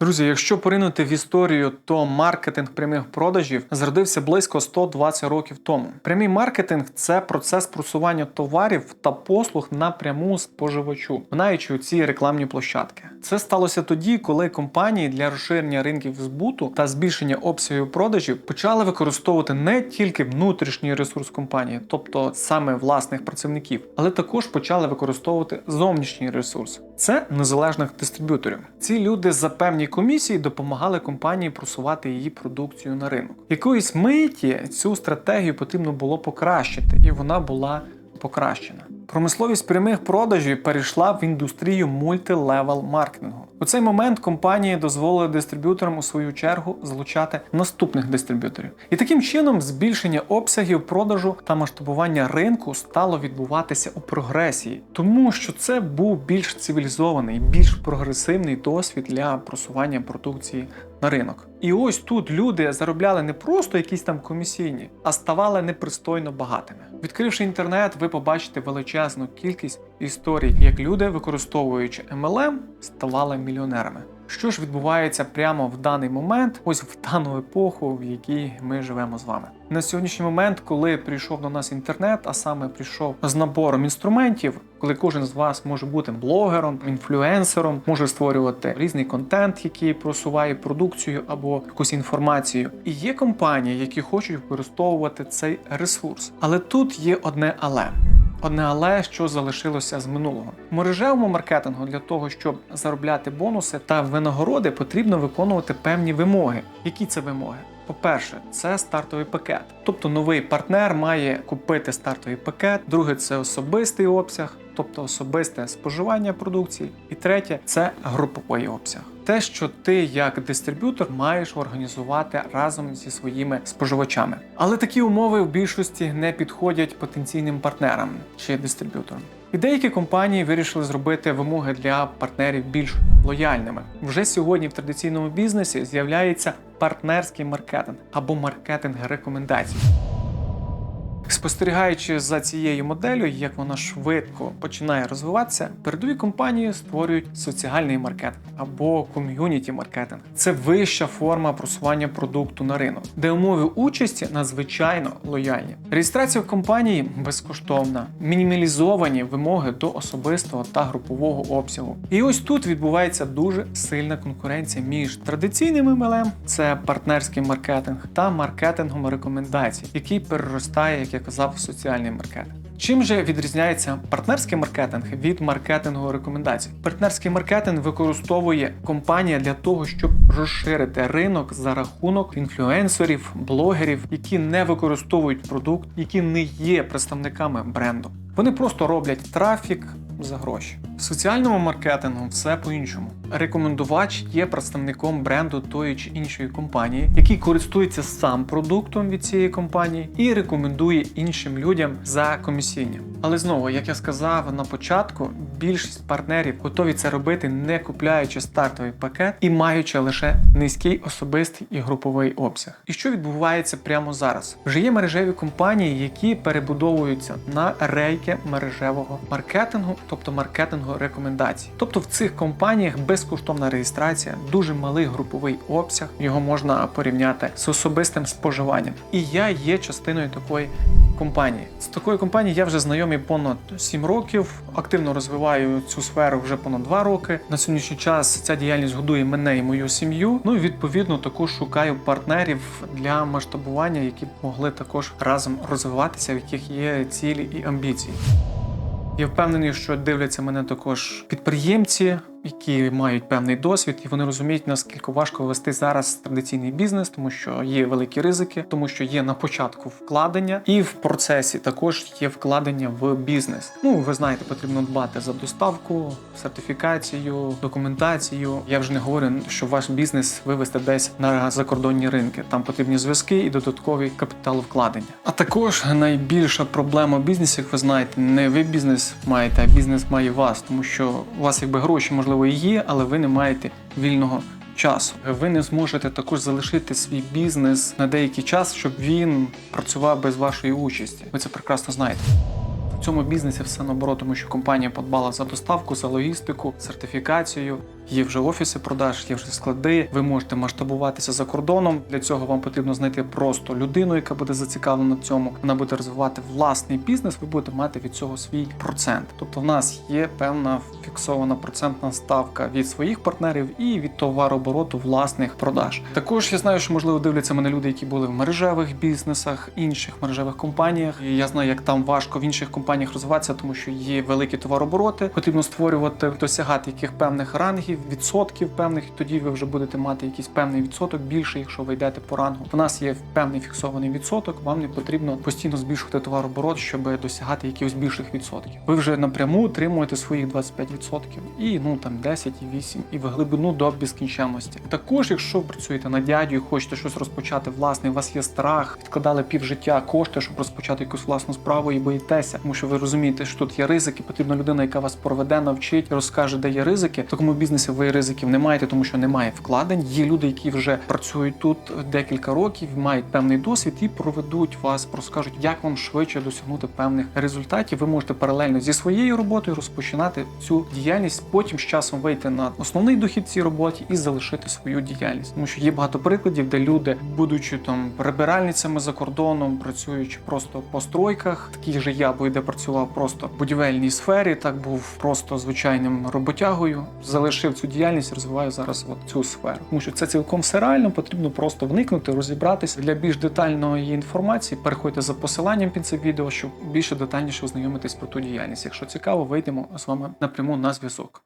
Друзі, якщо поринути в історію, то маркетинг прямих продажів зародився близько 120 років тому. Прямий маркетинг це процес просування товарів та послуг напряму споживачу, знаючи у ці рекламні площадки. Це сталося тоді, коли компанії для розширення ринків збуту та збільшення обсягів продажів почали використовувати не тільки внутрішній ресурс компанії, тобто саме власних працівників, але також почали використовувати зовнішній ресурс. Це незалежних дистриб'юторів. Ці люди за певні комісії допомагали компанії просувати її продукцію на ринок. Якоїсь миті цю стратегію потрібно було покращити, і вона була покращена. Промисловість прямих продажів перейшла в індустрію мультилевел маркетингу. У цей момент компанії дозволили дистриб'юторам у свою чергу залучати наступних дистриб'юторів. І таким чином збільшення обсягів продажу та масштабування ринку стало відбуватися у прогресії, тому що це був більш цивілізований, більш прогресивний досвід для просування продукції на ринок. І ось тут люди заробляли не просто якісь там комісійні, а ставали непристойно багатими. Відкривши інтернет, ви побачите величезну кількість історій, як люди, використовуючи MLM, ставали мільйонерами. Що ж відбувається прямо в даний момент, ось в дану епоху, в якій ми живемо з вами. На сьогоднішній момент, коли прийшов до нас інтернет, а саме прийшов з набором інструментів, коли кожен з вас може бути блогером, інфлюенсером, може створювати різний контент, який просуває продукцію або якусь інформацію. І є компанії, які хочуть використовувати цей ресурс. Але тут є одне але. Одне але, що залишилося з минулого. Мережевому маркетингу для того, щоб заробляти бонуси та винагороди, потрібно виконувати певні вимоги. Які це вимоги? По-перше, це стартовий пакет. Тобто новий партнер має купити стартовий пакет. Друге, це особистий обсяг, тобто особисте споживання продукції. І третє це груповий обсяг. Те, що ти як дистриб'ютор маєш організувати разом зі своїми споживачами. Але такі умови в більшості не підходять потенційним партнерам чи дистриб'юторам. І деякі компанії вирішили зробити вимоги для партнерів більш лояльними. Вже сьогодні в традиційному бізнесі з'являється партнерський маркетинг або маркетинг рекомендацій. Спостерігаючи за цією моделлю, як вона швидко починає розвиватися, передові компанії створюють соціальний маркетинг або ком'юніті маркетинг. Це вища форма просування продукту на ринок, де умови участі надзвичайно лояльні. Реєстрація в компанії безкоштовна, мінімалізовані вимоги до особистого та групового обсягу. І ось тут відбувається дуже сильна конкуренція між традиційним MLM, це партнерський маркетинг, та маркетингом рекомендацій, який переростає, як я казав, соціальний маркетинг. Чим же відрізняється партнерський маркетинг від маркетингу рекомендацій? Партнерський маркетинг використовує компанія для того, щоб розширити ринок за рахунок інфлюенсерів, блогерів, які не використовують продукт, які не є представниками бренду. Вони просто роблять трафік за гроші. В соціальному маркетингу все по-іншому. Рекомендувач є представником бренду тої чи іншої компанії, який користується сам продуктом від цієї компанії і рекомендує іншим людям за комісійні. Але знову, як я сказав на початку, більшість партнерів готові це робити, не купляючи стартовий пакет і маючи лише низький особистий і груповий обсяг. І що відбувається прямо зараз? Вже є мережеві компанії, які перебудовуються на рейки мережевого маркетингу, тобто маркетингу рекомендацій. Тобто в цих компаніях безкоштовна реєстрація, дуже малий груповий обсяг. Його можна порівняти з особистим споживанням. І я є частиною такої компанії. З такою компанією я вже знайомий понад 7 років. Активно розвиваю цю сферу вже понад 2 роки. На сьогоднішній час ця діяльність годує мене і мою сім'ю. Ну і відповідно також шукаю партнерів для масштабування, які б могли також разом розвиватися, в яких є цілі і амбіції. Я впевнений, що дивляться мене також підприємці, які мають певний досвід, і вони розуміють, наскільки важко вести зараз традиційний бізнес, тому що є великі ризики, тому що є на початку вкладення, і в процесі також є вкладення в бізнес. Ну ви знаєте, потрібно дбати за доставку, сертифікацію, документацію. Я вже не говорю, що ваш бізнес вивести десь на закордонні ринки. Там потрібні зв'язки і додаткові капіталовкладення. А також найбільша проблема бізнесу, як ви знаєте, не ви бізнес маєте, а бізнес має вас, тому що у вас якби гроші можливо і є, але ви не маєте вільного часу. Ви не зможете також залишити свій бізнес на деякий час, щоб він працював без вашої участі. Ви це прекрасно знаєте. В цьому бізнесі все наоборот, тому що компанія подбала за доставку, за логістику, сертифікацію. Є вже офіси продаж, є вже склади. Ви можете масштабуватися за кордоном. Для цього вам потрібно знайти просто людину, яка буде зацікавлена в цьому. Вона буде розвивати власний бізнес. Ви будете мати від цього свій процент. Тобто, в нас є певна фіксована процентна ставка від своїх партнерів і від товарообороту власних продаж. Також я знаю, що можливо дивляться мене люди, які були в мережевих бізнесах, інших мережевих компаніях. І я знаю, як там важко в інших компаніях розвиватися, тому що є великі товарообороти. Потрібно створювати, досягати яких певних рангів, відсотків певних. Тоді ви вже будете мати якийсь певний відсоток більше, якщо ви йдете по рангу. У нас є певний фіксований відсоток. Вам не потрібно постійно збільшувати товарооборот, щоб досягати якихось більших відсотків. Ви вже напряму отримуєте своїх 25% і ну там 10 і 8, і в глибину до безкінченності. Також, якщо працюєте на дядю і хочете щось розпочати власне, у вас є страх, відкладали півжиття кошти, щоб розпочати якусь власну справу і боїтеся, тому що ви розумієте, що тут є ризики. Потрібна людина, яка вас проведе, навчить, розкаже, де є ризики. В такому бізнесі ви ризиків не маєте, тому що немає вкладень. Є люди, які вже працюють тут декілька років, мають певний досвід і проведуть вас, розкажуть, як вам швидше досягнути певних результатів. Ви можете паралельно зі своєю роботою розпочинати цю діяльність, потім з часом вийти на основний дохід цій роботі і залишити свою діяльність. Тому що є багато прикладів, де люди, будучи там прибиральницями за кордоном, працюючи просто по стройках, такий же я, бо де працював просто в будівельній сфері, так був просто звичайним роботягою. Залишив цю діяльність, розвиваю зараз от цю сферу. Тому що це цілком все реально, потрібно просто вникнути, розібратися. Для більш детальної інформації переходьте за посиланням під це відео, щоб більше детальніше ознайомитись про ту діяльність. Якщо цікаво, вийдемо з вами напряму на зв'язок.